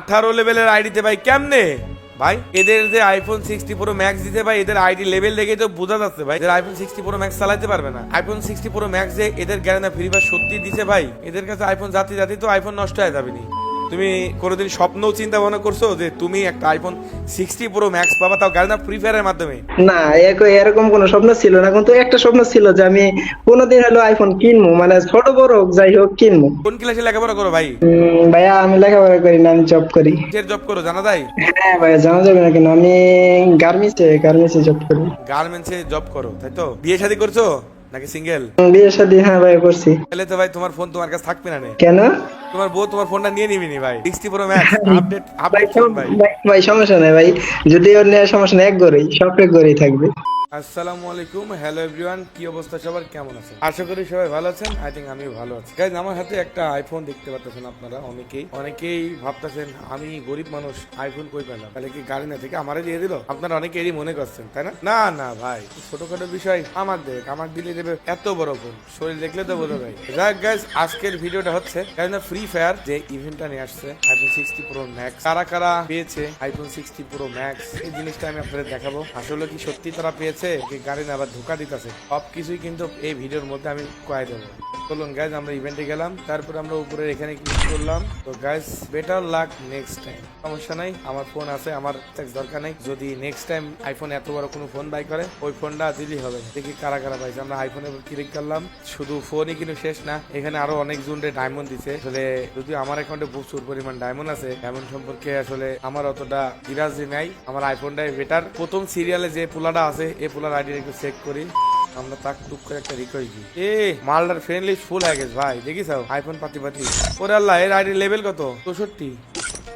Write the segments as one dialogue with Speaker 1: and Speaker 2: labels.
Speaker 1: আঠারো লেভেলের আইডিতে ভাই, কেমনে? ভাই, এদের যে আইফোন সিক্সটি প্রো ম্যাক্স দিতে ভাই, এদের আইডি লেভেল দেখে তো বোঝা যাচ্ছে ভাই। এদের আইফোন সিক্সটি প্রো ম্যাক্স চালাতে পারবে না। আইফোন সিক্সটি প্রো ম্যাক্স যে এদের গ্যারেন্টি ফ্রি ফায়ার সত্যি দিছে ভাই, এদের কাছে আইফোন জাতি জাতি তো আইফোন নষ্ট হয়ে যাবে নি তুমি কোনোদিন স্বপ্নও চিন্তা ভাবনা করছ যে তুমি একটা আইফোন সিক্সটি প্রো ম্যাক্স পাবা? তাও গ্যারেন্টি ফ্রি ফায়ারের মাধ্যমে?
Speaker 2: না এরকম কোনো স্বপ্ন ছিল না কিন্তু একটা স্বপ্ন ছিল যে আমি কোনোদিন হলো আইফোন কিনবো মানে ছোট বড় হোক যাই হোক কিনবো।
Speaker 1: কোন ক্লাসে লেখাপড়া করো ভাই?
Speaker 2: ভাইয়া আমি লেখাপড়া করি না আমি জব করি।
Speaker 1: কিসের জব করো জানা যায়?
Speaker 2: হ্যাঁ ভাইয়া জানা যাবে না কেন আমি গার্মেন্টসে গার্মেন্টসে জব করি।
Speaker 1: গার্মেন্টসে জব করো তাই তো? বিয়ে শাদী করছ? নাকি সিঙ্গেল?
Speaker 2: বিয়ে শাদী হ্যাঁ ভাই করছি।
Speaker 1: তাহলে তো ভাই তোমার ফোন তোমার কাছে থাকবে না
Speaker 2: কেন?
Speaker 1: তোমার বউ তোমার ফোনটা নিয়ে নিবি নি ভাই। সিক্সটি প্রো ম্যাক্স আপডেট
Speaker 2: ভাই
Speaker 1: আপডেট ফোন ভাই-
Speaker 2: ভাই সমস্যা নাই ভাই। যদি ওর নেওয়ার সমস্যা নাই এক গড়েই সব এক গড়েই থাকবে।
Speaker 1: আসসালামু আলাইকুম, হ্যালো এভরিওয়ান, কি অবস্থা সবার? কেমন আছেন? আশা করি সবাই ভালো আছেন, আই থিঙ্ক আমিও ভালো আছি। গাইজ আমার হাতে একটা আইফোন দেখতে পাচ্ছেন আপনারা অনেকেই। অনেকেই ভাবতেছেন, আমি গরিব মানুষ আইফোন কই পেলাম? তাহলে কি গাড়ি না থেকে আমারে দিয়ে দিল? আপনারা অনেকেরই মনে করছেন, তাই না? না না, ভাই, ছোটখাটো বিষয় আমার দেখ, আমার দিলে দেবে এত বড় ফোন শরীর দেখলে তো বোঝা যায়। যাক গাইজ আজকের ভিডিওটা হচ্ছে কেননা ফ্রি ফায়ার যে ইভেন্টটা নিয়ে আসছে আইফোন সিক্সটি প্রো ম্যাক্স কারা কারা পেয়েছে আইফোন সিক্সটি প্রো ম্যাক্স এই জিনিসটা আমি আপনাদের দেখাবো। আসলে কি সত্যি তারা পেয়েছে? কি গাড়ি আবার ধোকা দিতেছে। সব কিছুই কিন্তু এই ভিডিওর মধ্যে আমি কয়ে দেবো। চলুন গাইজ আমরা ইভেন্টে গেলাম, তারপর আমরা উপরে এখানে ক্লিক করলাম। তো guys better luck next time সমস্যা নাই, আমার ফোন আছে, আমার দরকার নেই। যদি নেক্সট টাইম আইফোন এত বড় কোনো ফোন বাই করে, ওই ফোনটা দিলেই হবে। দেখি কারা কারা পাইছে। আমরা আইফোনে ক্লিক করলাম। শুধু ফোনই কিন্তু শেষ না, এখানে আরও অনেক জনরে ডায়মন্ড দিছে। আসলে যদি আমার অ্যাকাউন্টে প্রচুর পরিমাণ ডায়মন্ড আছে ডায়মন্ড সম্পর্কে আসলে আমার অতটা বিরাজি নাই। আমার আইফোনটাই বেটার প্রথম সিরিয়ালে যে পোলাটা আছে এই পোলার আইডি একটু চেক করি। আমরা তাক টুক করে একটা রিকোয়েস্ট দিই। এ, মালদার ফ্রেন্ড লিস্ট ফুল হয়ে গেছে ভাই, দেখিস আইফোন পাতি পাতি। ওরে আল্লাহ, এর আইডি লেভেল কত? চৌষট্টি।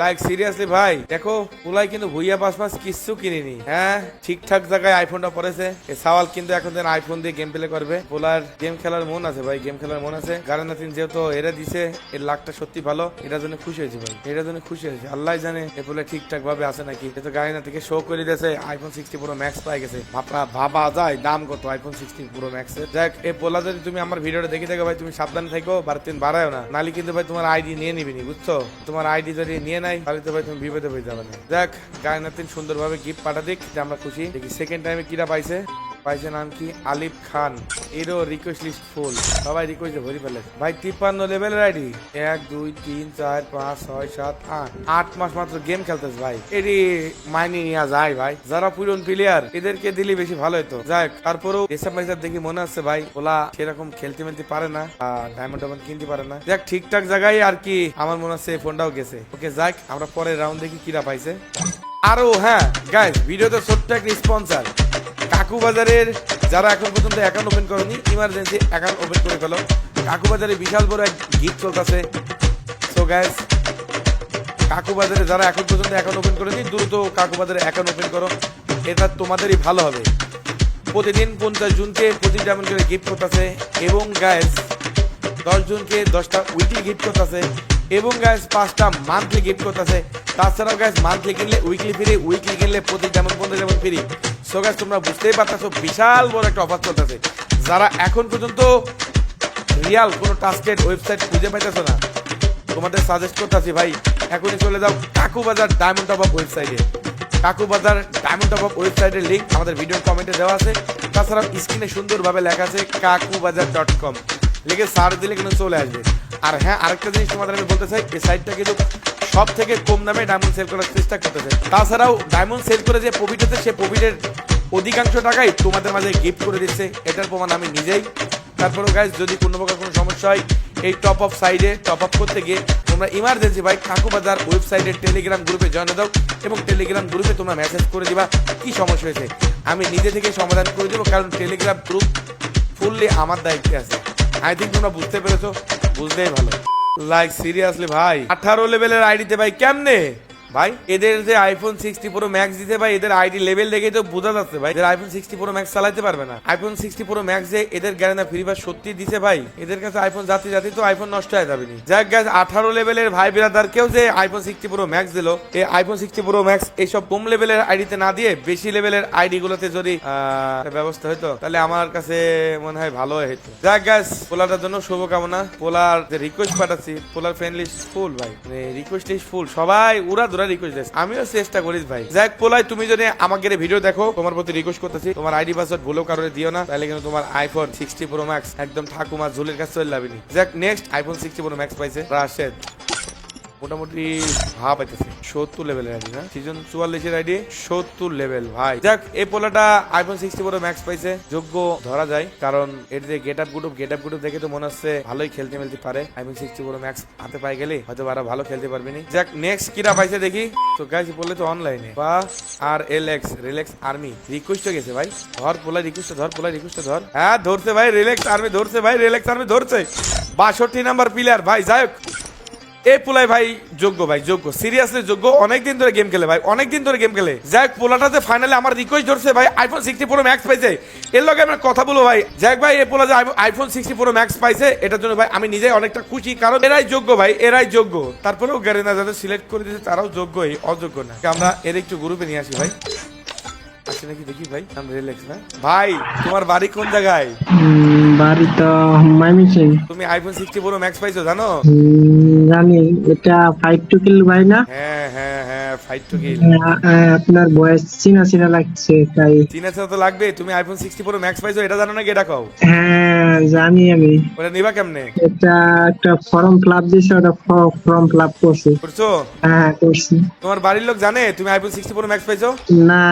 Speaker 1: লাইক সিরিয়াসলি ভাই, দেখো পুলাই কিন্তু ভুইয়া পাস পাস কিচ্ছু কিনিনি হ্যাঁ? ঠিকঠাক জায়গায় আইফোনটা পড়েছে। এ সাওয়াল কিন্তু এখন যেন আইফোন দিয়ে গেম প্লে করবে। পোলার গেম খেলার মন আছে ভাই গেম খেলার মন আছে। কারণ নাতিন যেহেতু এরা দিছে, এর লাখটা সত্যি ভালো। এটার জন্য খুশি হয়েছে ভাই, এটার জন্য খুশি হয়েছে। আল্লাহ জানে এ পোলে ঠিকঠাক ভাবে আছে নাকি। এ তো গাড়ি না থেকে শো করে দিয়েছে আইফোন সিক্সটি প্রো ম্যাক্স পাই গেছে। ভাবনা ভাবা যায় দাম কত আইফোন সিক্সটি প্রো ম্যাক্স এর। যাক এ পোলা যদি তুমি আমার ভিডিওটা দেখে থাকো ভাই, তুমি সাবধান থাকো বাড়তেন বাড়ায় না। নালি কিন্তু ভাই তোমার আইডি নিয়ে নিবিনি, বুঝছ? তোমার আইডি যদি নিয়ে নাই। তো ভাই, তুমি বিপদে হয়ে যাবে না। গায়ে নাতিন সুন্দরভাবে গিফট পাঠা দিক যে আমরা খুশি। দেখি সেকেন্ড টাইমে কিরা পাইছে। পাইছে নাম কি আলিফ খান। এরও রিকোয়েস্ট লিস্ট ফুল সবাই রিকোয়েস্ট ভরি ফেলে। ভাই, তিপ্পান্ন লেভেলের আইডি এক, দুই, তিন, চার, পাঁচ, ছয়, সাত, আট। আট মাস মাত্র গেম খেলতেছে ভাই। এটি মাইনে নেওয়া যায় ভাই। যারা পুরন প্লেয়ার এদেরকে দিলে বেশি ভালো হতো যাক তারপরেও এসব পয়সা দেখি মনে হচ্ছে ভাই, ওলা সেরকম খেলতে মেলতে পারে না ডায়মন্ড ডায়মন্ড কিনতে পারে না। যাক, ঠিকঠাক জায়গায় আর কি আমার মনে হচ্ছে ফোনটাও গেছে। ওকে, যাক, আমরা পরের রাউন্ড দেখি কিরা পাইছে। আরও হ্যাঁ গাইস ভিডিওতে ছোট্ট একটা স্পন্সার কাকু বাজারের যারা এখন পর্যন্ত অ্যাকাউন্ট ওপেন করেনি ইমার্জেন্সি অ্যাকাউন্ট ওপেন করে ফেলো। কাকু বাজারে বিশাল বড় এক গিফট চলতেছে। সো গ্যাস কাকু বাজারে যারা এখন পর্যন্ত অ্যাকাউন্ট ওপেন করেনি, দ্রুত কাকু বাজারে অ্যাকাউন্ট ওপেন করো। এটা তোমাদেরই ভালো হবে। প্রতিদিন পঞ্চাশ জনকে প্রতিটা এমন করে গিফট করতেছে। এবং গ্যাস দশ জনকে দশটা উইকলি গিফট করতেছে। এবং গ্যাস পাঁচটা মান্থলি গিফট করতেছে। তাছাড়াও গ্যাস মান্থলি কিনলে উইকলি ফ্রি উইকলি কিনলে প্রতি যেমন পঞ্চাশ যেমন ফ্রি সো গাইস তোমরা বুঝতেই পারতেছো, বিশাল বড় একটা অফার চলতেছে। যারা এখন পর্যন্ত রিয়াল কোনো টাস্কেড ওয়েবসাইট খুঁজে পাইতেছো না, তোমাদের সাজেস্ট করতেছি ভাই, এখনই চলে যাও কাকু বাজার ডায়মন্ড টপ আপ ওয়েবসাইটে Kaku Bazar diamond top up ওয়েবসাইটের লিঙ্ক আমাদের ভিডিওর কমেন্টে দেওয়া আছে। তাছাড়া স্ক্রিনে সুন্দরভাবে লেখা আছে কাকু বাজার ডট কম লিখে সার্চ দিলে কিন্তু চলে আসবে। আর হ্যাঁ আরেকটা জিনিস তোমাদের আমি বলতে চাই, এই সাইটটা কিন্তু সব থেকে কম দামে ডায়মন্ড সেল করার চেষ্টা করতেছে। তাছাড়াও ডায়মন্ড সেল করে যে প্রফিট হচ্ছে, সে প্রফিটের অধিকাংশ টাকাই তোমাদের মাঝে গিফট করে দিচ্ছে। এটার প্রমাণ আমি নিজেই। তারপরে গাইজ যদি কোনো প্রকার কোনো সমস্যা হয়, এই টপ আপ সাইডে টপ আপ করতে গিয়ে তোমরা ইমার্জেন্সি ভাই কাকুবাজার ওয়েবসাইটের টেলিগ্রাম গ্রুপে জয়েন দাও এবং টেলিগ্রাম গ্রুপে তোমরা মেসেজ করে দিবা কি সমস্যা হয়েছে। আমি নিজে থেকে সমাধান করে দেবো, কারণ টেলিগ্রাম গ্রুপ ফুললি আমার দায়িত্বে আছে। আই থিঙ্ক তোমরা বুঝতে পেরেছ, বুঝলেই ভালো। লাইক সিরিয়াসলি ভাই আঠারো লেভেলের আইডিতে ভাই কেমনে? ভাই, এদের যে আইফোন সিক্সটি প্রো ম্যাক্স দিতে ভাই, এদের আইডি লেভেল দেখে তো বোঝা যাচ্ছে ভাই। এদের আইফোন সিক্সটি প্রো ম্যাক্স চালাতে পারবে না। আইফোন সিক্সটি প্রো ম্যাক্স যে এদের গ্যারেনা ফ্রি ফায়ার সত্যি দিছে ভাই, এদের কাছে আইফোন জাতি জাতি তো আইফোন নষ্ট হয়ে যাবে নি যাক গ্যাস আঠারো লেভেলের ভাই বিরাদার কেউ যে আইফোন সিক্সটি প্রো ম্যাক্স দিল, এই আইফোন সিক্সটি প্রো ম্যাক্স এইসব কম লেভেলের আইডিতে না দিয়ে বেশি লেভেলের আইডি গুলোতে যদি ব্যবস্থা হতো তাহলে আমার কাছে মনে হয় ভালো হতো যাক গ্যাস পোলাটার জন্য শুভকামনা। পোলার যে রিকোয়েস্ট পাঠাচ্ছি, পোলার ফ্রেন্ড ফুল ভাই। রিকোয়েস্ট লিস্ট ফুল সবাই উড়া দুরা রিকোয়েস্ট দিস। আমিও চেষ্টা করিস ভাই। যাক পোলাই, তুমি যদি আমাকে ভিডিও দেখো, তোমার প্রতি রিকোয়েস্ট করতেছি, তোমার আইডি পাসওয়ার্ড ভুলেও কারণে দিও না তাহলে কিন্তু তোমার আইফোন সিক্সটি প্রো ম্যাক্স একদম ঠাকুমা ঝুলের কাছে চলে যাবেনি যাক next iPhone sixty pro max পাইছে, রাশেদ। মোটামুটি ভাব পাইতেছে সত্তর লেভেলের আইডি না? সিজন চুয়াল্লিশের আইডি সত্তর লেভেল ভাই, যাক, এই পোলাটা আইফোন সিক্সটি প্রো ম্যাক্স পাইছে। যোগ্য ধরা যায়, কারণ এর যে গেট আপ গুটুপ গেট আপ গুটুপ দেখে তো মনে হচ্ছে ভালোই খেলতে মেলতে পারে। আইফোন সিক্সটি প্রো ম্যাক্স হাতে পাই গেলে হয়তো আরও ভালো খেলতে পারবে নি। যাক নেক্সট কিরা পাইছে দেখি। তো গাইজ বললে তো অনলাইনে বা আর L X relax army request গেছে ভাই। ধর পোলা রিকোয়েস্ট ধর, পোলা রিকোয়েস্ট ধর। হ্যাঁ ধরছে ভাই রিল্যাক্স আর্মি ধরছে ভাই রিল্যাক্স আর্মি ধরছে। বাষট্টি নাম্বার প্লেয়ার ভাই, যাই হোক। এই পোলাই ভাই যোগ্য ভাই যোগ্য। সিরিয়াসলি যোগ্য। অনেকদিন ধরে গেম খেলে ভাই অনেকদিন ধরে গেম খেলে। যাই হোক, পোলাটাতে ফাইনালি আমার রিকোয়েস্ট ধরছে ভাই আইফোন সিক্সটি প্রো ম্যাক্স পাইছে। এর লগে আমরা কথা বলব ভাই। যাই ভাই এই পোলা যে আইফোন সিক্সটি প্রো ম্যাক্স পাইছে এটার জন্য ভাই আমি নিজেই অনেকটা খুশি কারণ এরাই যোগ্য ভাই এরাই যোগ্য। তারপরেও গ্যারেনা যাদের সিলেক্ট করে দিয়েছে তারাও যোগ্যই অযোগ্য না। আমরা এর একটু গ্রুপে নিয়ে আসি ভাই। আসি নাকি? দেখি ভাই নাম রিল্যাক্স না। ভাই তোমার বাড়ি কোন জায়গায়?
Speaker 2: বাড়ি তো মাইমিসিং।
Speaker 1: তুমি আইফোন সিক্সটি প্রো ম্যাক্স পাইছো জানো?
Speaker 2: জানি এটা ফাইভ টু কিল ভাই না?
Speaker 1: হ্যাঁ হ্যাঁ হ্যাঁ। ফাইট
Speaker 2: আপনার চিনা চিনা লাগছে তাই।
Speaker 1: চীনা ছাড়া তো লাগবে তুমি আইফোন সিক্সটি প্রো ম্যাক্স পাইছো এটা জানো নাকি এটা কও?
Speaker 2: হ্যাঁ জানি আমি।
Speaker 1: ওটা নিবা কেমনে?
Speaker 2: এটা একটা ফর্ম দিছে ওটা ফর্ম করছি।
Speaker 1: করছ?
Speaker 2: হ্যাঁ করছি।
Speaker 1: তোমার বাড়ির লোক জানে তুমি আইফোন সিক্সটি প্রো ম্যাক্স পাইছো?
Speaker 2: না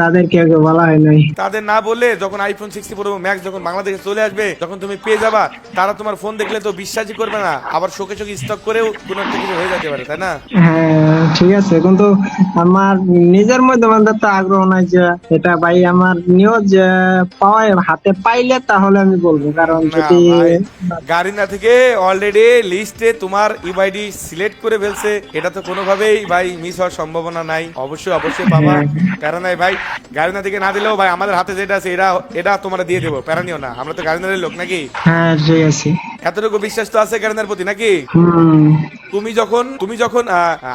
Speaker 2: তাদেরকে আগে বলা হয় নাই।
Speaker 1: তাদের না বলে যখন আইফোন সিক্সটি প্রো ম্যাক্স যখন বাংলাদেশে চলে আসবে যখন তুমি পেয়ে যাবা তারা তোমার ফোন দেখলে তো বিশ্বাসই করবে না। আবার শোকে শোকে স্টক করেও কোনো একটা কিছু হয়ে যেতে পারে তাই না?
Speaker 2: হ্যাঁ ঠিক আছে কিন্তু আমার নিজের মধ্যে তো আগ্রহ নাই যে এটা ভাই আমার নিউজ পাওয়া হাতে পাইলে তাহলে আমি বলব। কারণ
Speaker 1: না
Speaker 2: যদি
Speaker 1: ভাই, গাড়িনা থেকে অলরেডি লিস্টে তোমার ইউআইডি সিলেক্ট করে ফেলছে এটা তো কোনোভাবেই ভাই মিস হওয়ার সম্ভাবনা নাই। অবশ্যই অবশ্যই পাবা। কারণ এই ভাই গাড়িনা থেকে না দিলেও ভাই আমাদের হাতে যেটা আছে এটা এটা তোমরা দিয়ে দেবো। প্যারানিও না। আমরা তো গাড়িনারের লোক নাকি?
Speaker 2: হ্যাঁ
Speaker 1: এতটুকু বিশ্বাস তো আছে গাড়িনার প্রতি নাকি?
Speaker 2: হুম।
Speaker 1: তুমি যখন তুমি যখন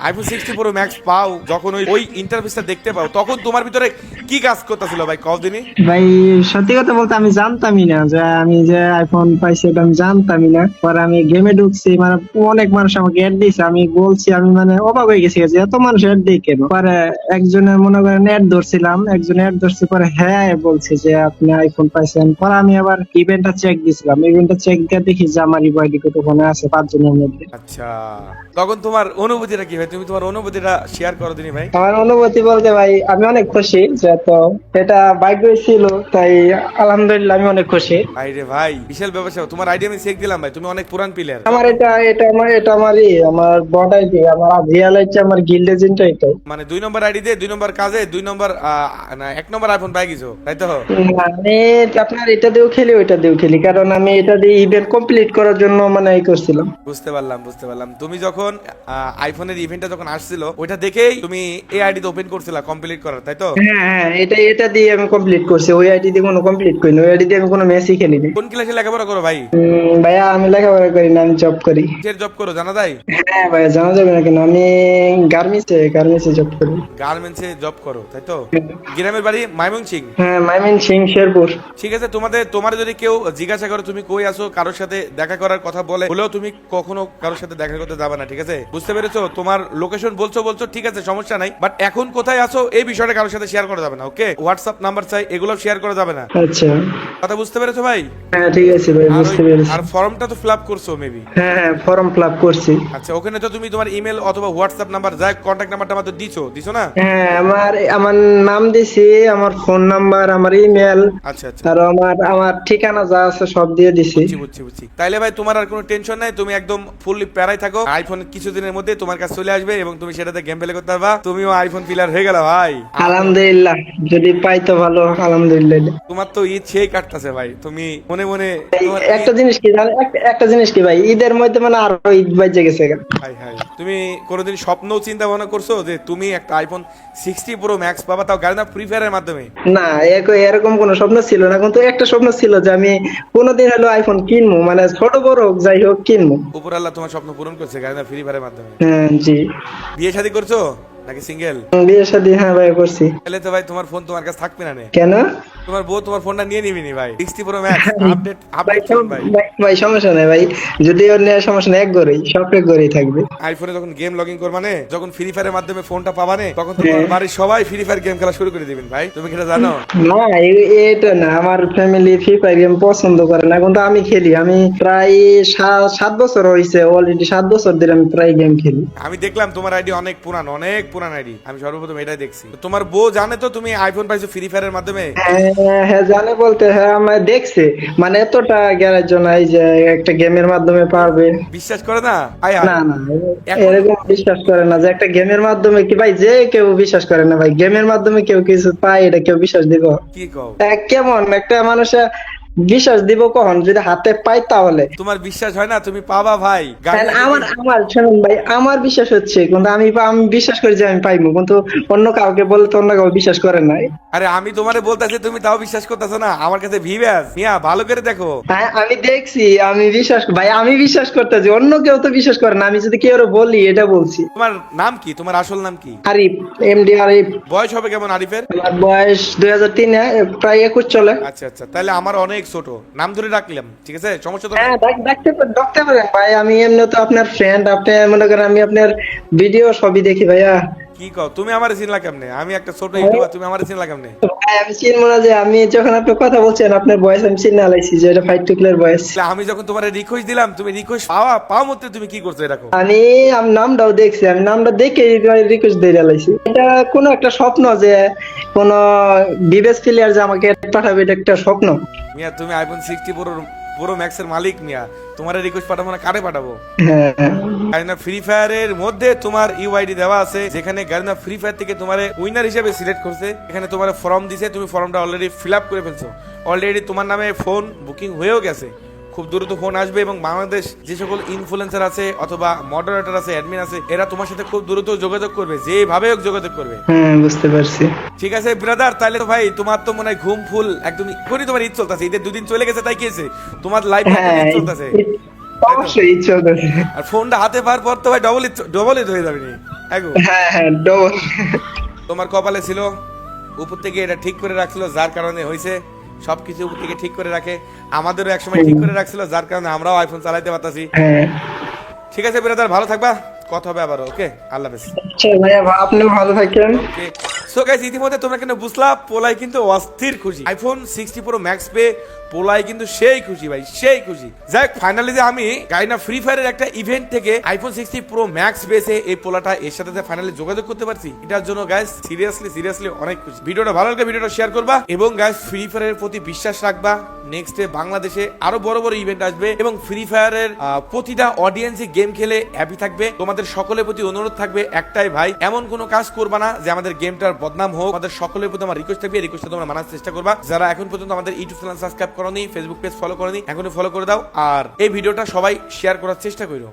Speaker 1: আইফোন সিক্সটি প্রো ম্যাক্স পাও যখন ওই ওই ইন্টারফেসটা দেখতে পাও তখন তোমার ভিতরে কি কাজ করতেছিল ভাই? কদিনই
Speaker 2: ভাই সত্যি কথা বলতে আমি জানতামই না যে আমি যে আইফোন পাইছি এটা আমি জানতামই না। পরে আমি গেমে ঢুকছি মানে অনেক মানুষ আমাকে অ্যাড দিয়েছে আমি বলছি আমি মানে অবাক হয়ে গেছি যে এত মানুষ অ্যাড দিই কেন? পরে একজনের মনে করেন অ্যাড ধরছিলাম একজন অ্যাড ধরছে পরে হ্যাঁ বলছে যে আপনি আইফোন পাইছেন। পরে আমি আবার ইভেন্টটা চেক দিছিলাম ইভেন্টটা চেক দিয়ে দেখি যে আমার ইউআইডি কত ফোনে আছে পাঁচজনের মধ্যে।
Speaker 1: আচ্ছা। তখন তোমার অনুভূতিটা কি ভাই তুমি তোমার অনুভূতিটা শেয়ার করো দিনি ভাই।
Speaker 2: আমার অনুভূতি বলতে ভাই আমি অনেক খুশি যে তো এটা ভাগ্য ছিল তাই আলহামদুলিল্লাহ আমি অনেক খুশি।
Speaker 1: ভাই রে ভাই বিশাল ব্যবসা তোমার আইডি আমি চেক দিলাম ভাই তুমি অনেক পুরান প্লেয়ার
Speaker 2: আমার এটা এটা আমার এটা আমারই আমার বড় আইডি আমার রিয়াল আইডি আমার গিল্ড এজেন্ট এটাই
Speaker 1: মানে দুই নম্বর আইডি দিয়ে দুই নম্বর কাজে দুই নম্বর না এক নম্বর আইফোন পাই গেছো তাই তো?
Speaker 2: আমি আপনার এটা দিয়েও খেলি ওইটা দিয়েও খেলি কারণ আমি এটা দিয়ে ইভেন্ট কমপ্লিট করার জন্য মানে এই করছিলাম।
Speaker 1: বুঝতে পারলাম বুঝতে পারলাম। তুমি যখন আহ, আইফোনের ইভেন্টটা যখন আসছিল ওইটা দেখেই তুমি এই আইডি তো ওপেন করছিলা কমপ্লিট করার তাই তো?
Speaker 2: হ্যাঁ হ্যাঁ এটা এটা দিয়ে আমি কমপ্লিট করছি ওই আইডি দিয়ে কোনো কমপ্লিট করিনি ওই আইডি দিয়ে আমি কোনো ম্যাচই খেলিনি
Speaker 1: কোন ক্লাসে লেখাপড়া করো ভাই?
Speaker 2: ভাইয়া আমি লেখাপড়া করি না আমি জব করি।
Speaker 1: কিসের জব করো জানা যায়?
Speaker 2: হ্যাঁ ভাইয়া জানা যাবে না কেন আমি গার্মেন্টসে গার্মেন্টসে জব করি।
Speaker 1: গার্মেন্টসে জব করো তাই তো? গ্রামের বাড়ি মাইমনসিং
Speaker 2: হ্যাঁ মাইমিন সিং শেরপুর
Speaker 1: ঠিক আছে তোমাদের তোমার যদি কেউ জিজ্ঞাসা করে তুমি কই আছো কারোর সাথে দেখা করার কথা বলে হলেও তুমি কখনো কারোর সাথে দেখা করতে যাবে না ঠিক আছে? বুঝতে পেরেছ? তোমার লোকেশন বলছো বলছো ঠিক আছে সমস্যা নাই। বাট এখন কোথায় আসো এই বিষয়টা কারোর সাথে শেয়ার করা যাবে না ওকে হোয়াটসঅ্যাপ নাম্বার চাই এগুলো শেয়ার করা যাবে না।
Speaker 2: আচ্ছা।
Speaker 1: কথা বুঝতে পেরেছ ভাই?
Speaker 2: হ্যাঁ ঠিক আছে ভাই বুঝতে পেরেছি।
Speaker 1: আর ফর্মটা তো ফিল আপ করছ মেবি
Speaker 2: হ্যাঁ হ্যাঁ ফর্ম ফিল আপ করছি।
Speaker 1: আচ্ছা ওখানে তো তুমি তোমার ইমেল অথবা হোয়াটসঅ্যাপ নাম্বার যাই কন্ট্যাক্ট নাম্বারটা আমাদের দিছো দিছো না?
Speaker 2: হ্যাঁ আমার আমার নাম দিছি আমার ফোন নাম্বার আমার ইমেল
Speaker 1: আচ্ছা আচ্ছা।
Speaker 2: আর আমার আমার ঠিকানা যা আছে সব দিয়ে দিছি।
Speaker 1: বুঝছি বুঝছি তাইলে ভাই তোমার আর কোনো টেনশন নাই তুমি একদম ফুললি প্যারাই থাকো। আইফোন কিছুদিনের মধ্যে তোমার কাছে চলে আসবে এবং তুমি সেটাতে গেম প্লে করতে পারবা। তুমিও আইফোন প্লেয়ার হয়ে গেল ভাই।
Speaker 2: আলহামদুলিল্লাহ যদি পাই তো ভালো আলহামদুলিল্লাহ।
Speaker 1: তোমার তো ঈদ সেই কাটতেছে ভাই তুমি মনে মনে
Speaker 2: একটা জিনিস কি একটা- জিনিস কি ভাই ঈদের মধ্যে মানে আরও ঈদ বাজে গেছে।
Speaker 1: হাই হাই তুমি কোনোদিন স্বপ্ন চিন্তা ভাবনা করছ যে তুমি একটা আইফোন সিক্সটি প্রো ম্যাক্স পাবা তাও গাড়ি না ফ্রি ফায়ারের মাধ্যমে?
Speaker 2: না এরকম কোনো স্বপ্ন ছিল না কিন্তু একটা স্বপ্ন ছিল যে আমি কোনোদিন হলো আইফোন কিনবো মানে ছোট বড় হোক যাই হোক কিনবো।
Speaker 1: উপর আল্লাহ তোমার স্বপ্ন পূরণ করছে গাড়ি না ফ্রি ফায়ারের মাধ্যমে?
Speaker 2: হ্যাঁ জি।
Speaker 1: বিয়ে শাদী করছ? নাকি সিঙ্গেল?
Speaker 2: বিয়ে শাদী হ্যাঁ ভাই করছি।
Speaker 1: তাহলে তো ভাই তোমার ফোন তোমার কাছে থাকবে না
Speaker 2: কেন?
Speaker 1: তোমার বউ তোমার ফোনটা নিয়ে নিবি নি ভাই? Sixty pro max update update ভাই
Speaker 2: ভাই- সমস্যা নেই ভাই। যদি ওর নেওয়ার সমস্যা নেই এক গড়েই সব এক গড়েই থাকবে।
Speaker 1: আইফোনে যখন গেম লগইন করবা নে যখন ফ্রি ফায়ারের মাধ্যমে ফোনটা পাবা নে তখন তোমার বাড়ির সবাই ফ্রি ফায়ার গেম খেলা শুরু করে দিবেন ভাই। তুমি এটা জানো?
Speaker 2: না এটা না আমার ফ্যামিলি ফ্রি ফায়ার গেম পছন্দ করে না। কিন্তু আমি খেলি আমি প্রায় সাত বছর হয়েছে অলরেডি সাত বছর ধরে আমি প্রায় গেম খেলি।
Speaker 1: আমি দেখলাম তোমার আইডি অনেক পুরান অনেক পুরান আইডি আমি সর্বপ্রথম এটাই দেখছি। তো তোমার বউ জানে তো তুমি আইফোন পাইছো ফ্রি ফায়ারের মাধ্যমে?
Speaker 2: হ্যাঁ হ্যাঁ জানে বলতে হ্যাঁ আমার দেখছে। মানে এতটা গ্যারেজ নাই যে একটা গেমের মাধ্যমে পারবে।
Speaker 1: বিশ্বাস করে না? আয়
Speaker 2: না না এরকম বিশ্বাস করে না যে একটা গেমের মাধ্যমে কি ভাই যে কেউ বিশ্বাস করে না ভাই গেমের মাধ্যমে কেউ কিছু পায় এটা কেউ বিশ্বাস দিব।
Speaker 1: কি কও?
Speaker 2: কেমন? একটা মানুষে বিশ্বাস দিব কখন? যদি হাতে পাই তাহলে।
Speaker 1: তোমার বিশ্বাস হয় না? তুমি পাবা ভাই।
Speaker 2: হ্যাঁ, আমার আমার শুনুন ভাই আমার বিশ্বাস হচ্ছে কিন্তু আমি আমি বিশ্বাস করি যে আমি পাইবো কিন্তু অন্য কাউকে বললে তো অন্য কাউ বিশ্বাস করে না।
Speaker 1: আরে আমি তোমারে বলতেছি তুমি তাও বিশ্বাস করতেছো না। আমার কাছে ভিভ্যাস মিয়া ভালো করে দেখো।
Speaker 2: হ্যাঁ আমি দেখছি আমি বিশ্বাস ভাই আমি বিশ্বাস করতেছি অন্য কেউ তো বিশ্বাস করে না। আমি যদি কেউ বলি এটা বলছি।
Speaker 1: তোমার নাম কি? তোমার আসল নাম কি?
Speaker 2: আরিফ এমডি আরিফ।
Speaker 1: বয়স হবে কেমন আরিফের?
Speaker 2: বয়স দুই হাজার তিনে প্রায় একুশ চলে।
Speaker 1: আচ্ছা আচ্ছা। তাহলে আমার অনেক ছোট। নাম ধরে রাখলাম ঠিক আছে? সমস্যা তো
Speaker 2: হ্যাঁ ডাকতে পারেন ডাকতে পারেন। ভাই আমি এমনি তো আপনার ফ্রেন্ড আপনি মনে করেন আমি আপনার ভিডিও সবই দেখি ভাইয়া।
Speaker 1: কি কও তুমি আমার চিনলা কেমনে? আমি একটা ছোট ইউটিউবার তুমি আমার চিনলা কেমনে?
Speaker 2: ভাই আমি চিনবো না যে আমি যখন আপনি কথা বলছেন আপনার বয়স আমি চিনে আলাইছি যে এটা ফাইট টুকলের
Speaker 1: তাহলে আমি যখন তোমার রিকোয়েস্ট দিলাম তুমি রিকোয়েস্ট পাওয়া পাও মতে তুমি কি করছ এরকম?
Speaker 2: আমি আমি নামটাও দেখছি আমি নামটা দেখে রিকোয়েস্ট দিয়ে আলাইছি। এটা কোনো একটা স্বপ্ন যে কোন বিবেস প্লেয়ার যে আমাকে পাঠাবে এটা একটা স্বপ্ন।
Speaker 1: মিয়া তুমি iPhone sixty pro pro max এর মালিক মিয়া। তোমার রিকোয়েস্ট পাঠাবো না কারে পাঠাবো? গারিনা ফ্রি ফায়ারের মধ্যে তোমার ইউআইডি দেওয়া আছে যেখানে গারিনা ফ্রি ফায়ার থেকে তোমার উইনার হিসেবে সিলেক্ট করছে। এখানে তোমার ফর্ম দিছে তুমি ফর্মটা অলরেডি ফিল আপ করে ফেলছো। অলরেডি তোমার নামে ফোন বুকিং হয়েও গেছে। খুব দ্রুত ফোন আসবে এবং বাংলাদেশ যে সকল ইনফ্লুয়েন্সার আছে অথবা মডারেটর আছে অ্যাডমিন আছে এরা তোমার সাথে খুব দ্রুত যোগাযোগ করবে যেভাবে হোক যোগাযোগ করবে।
Speaker 2: হ্যাঁ বুঝতে পারছি।
Speaker 1: ঠিক আছে ব্রাদার তাহলে তো ভাই তোমার তো মনে হয় ঘুম ফুল একদম এখনই তোমার ঈদ চলতেছে ঈদের দুদিন চলে গেছে তাই কি হয়েছে? তোমার লাইফ
Speaker 2: হ্যাঁ
Speaker 1: চলতেছে।
Speaker 2: অবশ্যই ইচ্ছে চলতেছে।
Speaker 1: আর ফোনটা হাতে পাওয়ার পর তো ভাই ডবল ডবল ঈদ হয়ে যাবে নি।
Speaker 2: হ্যাঁ হ্যাঁ ডবল
Speaker 1: তোমার কপালে ছিল উপর থেকে এটা ঠিক করে রাখছিল যার কারণে হয়েছে সবকিছু কিছু থেকে ঠিক করে রাখে। আমাদেরও একসময় ঠিক করে রাখছিল যার কারণে আমরাও আইফোন চালাইতে পারতাছি।
Speaker 2: হ্যাঁ।
Speaker 1: ঠিক আছে ব্রাদার ভালো থাকবা। কথা হবে আবার ওকে? আল্লাহ হাফেজ।
Speaker 2: আচ্ছা ভাইয়া আপনিও ভালো থাকেন।
Speaker 1: সো গাইস ইতিমধ্যে তোমরা কিন্তু বুঝলা? পোলাই কিন্তু অস্থির খুশি। আইফোন সিক্সটি প্রো ম্যাক্স পে পোলাই কিন্তু সেই খুশি ভাই, সেই খুশি। যাই ফাইনালি যে আমি গাইনা ফ্রি ফায়ারের একটা ইভেন্ট থেকে আইফোন সিক্সটি প্রো ম্যাক্স বেসে এই পোলাটা এর সাথে ফাইনালি যোগাযোগ করতে পারছি। এটার জন্য গাইস সিরিয়াসলি সিরিয়াসলি অনেক খুশি। ভিডিওটা ভালো লাগলে ভিডিওটা শেয়ার করবা এবং গাইস ফ্রি ফায়ারের প্রতি বিশ্বাস রাখবা। নেক্সট ডে বাংলাদেশে আরও বড় বড় ইভেন্ট আসবে এবং ফ্রি ফায়ারের প্রতিটা অডিয়েন্সে গেম খেলে হ্যাপি থাকবে। তোমাদের সকলের প্রতি অনুরোধ থাকবে একটাই ভাই, এমন কোনো কাজ করবা না যে আমাদের গেমটার বদনাম হোক। আমাদের সকলের প্রতি আমার রিকোয়েস্ট থাকবে রিকোয়েস্ট তোমরা মানার চেষ্টা করবা। যারা এখন পর্যন্ত আমাদের ইউটিউব চ্যানেল সাবস্ক্রাইব করনি ফেসবুক পেজ ফলো করনি, এখনই ফলো করে দাও। আর এই ভিডিওটা সবাই শেয়ার করার চেষ্টা করো।